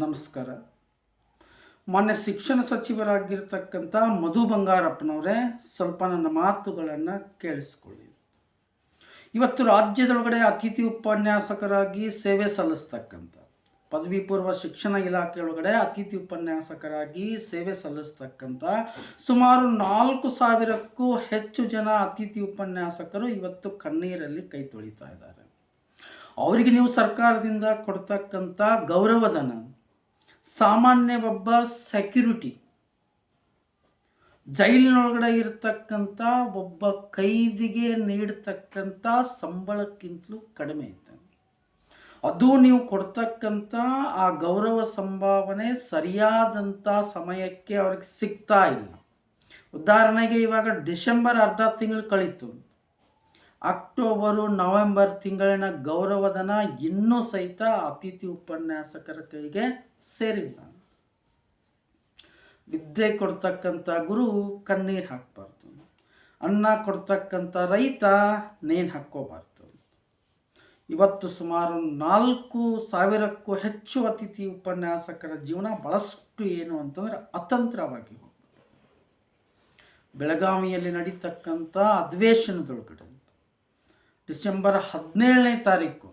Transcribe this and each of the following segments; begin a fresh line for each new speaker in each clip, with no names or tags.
ನಮಸ್ಕಾರ. ಮಾನ್ಯ ಶಿಕ್ಷಣ ಸಚಿವರಾಗಿರ್ತಕ್ಕಂಥ ಮಧು ಬಂಗಾರಪ್ಪನವರೇ, ಸ್ವಲ್ಪ ನನ್ನ ಮಾತುಗಳನ್ನು ಕೇಳಿಸ್ಕೊಳ್ಳಿ. ಇವತ್ತು ರಾಜ್ಯದೊಳಗಡೆ ಅತಿಥಿ ಉಪನ್ಯಾಸಕರಾಗಿ ಸೇವೆ ಸಲ್ಲಿಸ್ತಕ್ಕಂಥ ಪದವಿ ಪೂರ್ವ ಶಿಕ್ಷಣ ಇಲಾಖೆಯೊಳಗಡೆ ಅತಿಥಿ ಉಪನ್ಯಾಸಕರಾಗಿ ಸೇವೆ ಸಲ್ಲಿಸ್ತಕ್ಕಂಥ ಸುಮಾರು ನಾಲ್ಕು ಸಾವಿರಕ್ಕೂ ಹೆಚ್ಚು ಜನ ಅತಿಥಿ ಉಪನ್ಯಾಸಕರು ಇವತ್ತು ಕಣ್ಣೀರಲ್ಲಿ ಕೈ ತೊಳಿತಾ ಇದ್ದಾರೆ. ಅವರಿಗೆ ನೀವು ಸರ್ಕಾರದಿಂದ ಕೊಡ್ತಕ್ಕಂಥ ಗೌರವಧನ ಸಾಮಾನ್ಯ ಒಬ್ಬ ಸೆಕ್ಯೂರಿಟಿ ಜೈಲಿನೊಳಗಡೆ ಇರತಕ್ಕಂಥ ಒಬ್ಬ ಕೈದಿಗೆ ನೀಡತಕ್ಕಂಥ ಸಂಬಳಕ್ಕಿಂತಲೂ ಕಡಿಮೆ ಇದ್ದಂಗೆ. ಅದು ನೀವು ಕೊಡ್ತಕ್ಕಂಥ ಆ ಗೌರವ ಸಂಭಾವನೆ ಸರಿಯಾದಂಥ ಸಮಯಕ್ಕೆ ಅವ್ರಿಗೆ ಸಿಗ್ತಾ ಇಲ್ಲ. ಉದಾಹರಣೆಗೆ ಇವಾಗ ಡಿಸೆಂಬರ್ ಅರ್ಧ ತಿಂಗಳು ಕಳೀತು. ಅಕ್ಟೋಬರು, ನವೆಂಬರ್ ತಿಂಗಳಿನ ಗೌರವಧನ ಇನ್ನೂ ಸಹಿತ ಅತಿಥಿ ಉಪನ್ಯಾಸಕರ ಕೈಗೆ ಸೇರಿಲ್ಲ. ವಿದ್ಯೆ ಕೊಡ್ತಕ್ಕಂಥ ಗುರು ಕಣ್ಣೀರು ಹಾಕಬಾರ್ದು. ಅನ್ನ ಕೊಡ್ತಕ್ಕಂಥ ರೈತ ನೇಣು ಹಾಕ್ಕೋಬಾರ್ದು. ಇವತ್ತು ಸುಮಾರು ನಾಲ್ಕು ಸಾವಿರಕ್ಕೂ ಹೆಚ್ಚು ಅತಿಥಿ ಉಪನ್ಯಾಸಕರ ಜೀವನ ಭಾಳಷ್ಟು ಏನು ಅಂತಂದ್ರೆ ಅತಂತ್ರವಾಗಿ ಹೋಗ್ಬೋದು ಬೆಳಗಾವಿಯಲ್ಲಿ ನಡೀತಕ್ಕಂಥ ಅಧಿವೇಶನದೊಳಗಡೆ ಡಿಸೆಂಬರ್ ಹದಿನೇಳನೇ ತಾರೀಕು.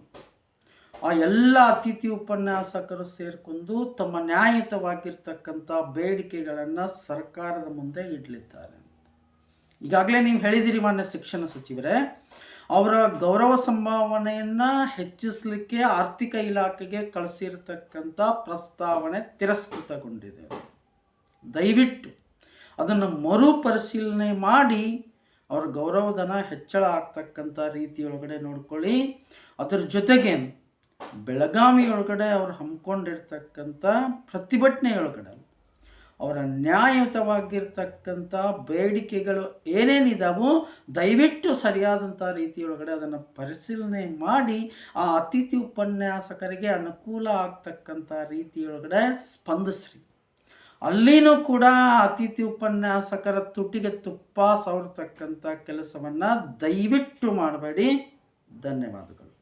ಆ ಎಲ್ಲ ಅತಿಥಿ ಉಪನ್ಯಾಸಕರು ಸೇರಿಕೊಂಡು ತಮ್ಮ ನ್ಯಾಯಯುತವಾಗಿರ್ತಕ್ಕಂಥ ಬೇಡಿಕೆಗಳನ್ನು ಸರ್ಕಾರದ ಮುಂದೆ ಇಡಲಿದ್ದಾರೆ. ಈಗಾಗಲೇ ನೀವು ಹೇಳಿದಿರಿ ಮಾನ್ಯ ಶಿಕ್ಷಣ ಸಚಿವರೇ, ಅವರ ಗೌರವ ಸಂಭಾವನೆಯನ್ನು ಹೆಚ್ಚಿಸಲಿಕ್ಕೆ ಆರ್ಥಿಕ ಇಲಾಖೆಗೆ ಕಳಿಸಿರ್ತಕ್ಕಂಥ ಪ್ರಸ್ತಾವನೆ ತಿರಸ್ಕೃತಗೊಂಡಿದೆ. ದಯವಿಟ್ಟು ಅದನ್ನು ಮರುಪರಿಶೀಲನೆ ಮಾಡಿ ಅವ್ರ ಗೌರವಧನ ಹೆಚ್ಚಳ ಆಗ್ತಕ್ಕಂಥ ರೀತಿಯೊಳಗಡೆ ನೋಡ್ಕೊಳ್ಳಿ. ಅದ್ರ ಜೊತೆಗೆ ಬೆಳಗಾವಿ ಒಳಗಡೆ ಅವ್ರು ಹಮ್ಮಿಕೊಂಡಿರ್ತಕ್ಕಂಥ ಪ್ರತಿಭಟನೆಯೊಳಗಡೆ ಅವರ ನ್ಯಾಯಯುತವಾಗಿರ್ತಕ್ಕಂಥ ಬೇಡಿಕೆಗಳು ಏನೇನಿದಾವೋ ದಯವಿಟ್ಟು ಸರಿಯಾದಂಥ ರೀತಿಯೊಳಗಡೆ ಅದನ್ನು ಪರಿಶೀಲನೆ ಮಾಡಿ ಆ ಅತಿಥಿ ಉಪನ್ಯಾಸಕರಿಗೆ ಅನುಕೂಲ ಆಗ್ತಕ್ಕಂಥ ರೀತಿಯೊಳಗಡೆ ಸ್ಪಂದಿಸ್ರಿ. ಅಲ್ಲಿನೂ ಕೂಡ ಅತಿಥಿ ಉಪನ್ಯಾಸಕರ ತುಟಿಗೆ ತುಪ್ಪ ಸವರ್ತಕ್ಕಂಥ ಕೆಲಸವನ್ನು ದಯವಿಟ್ಟು ಮಾಡಬೇಡಿ. ಧನ್ಯವಾದಗಳು.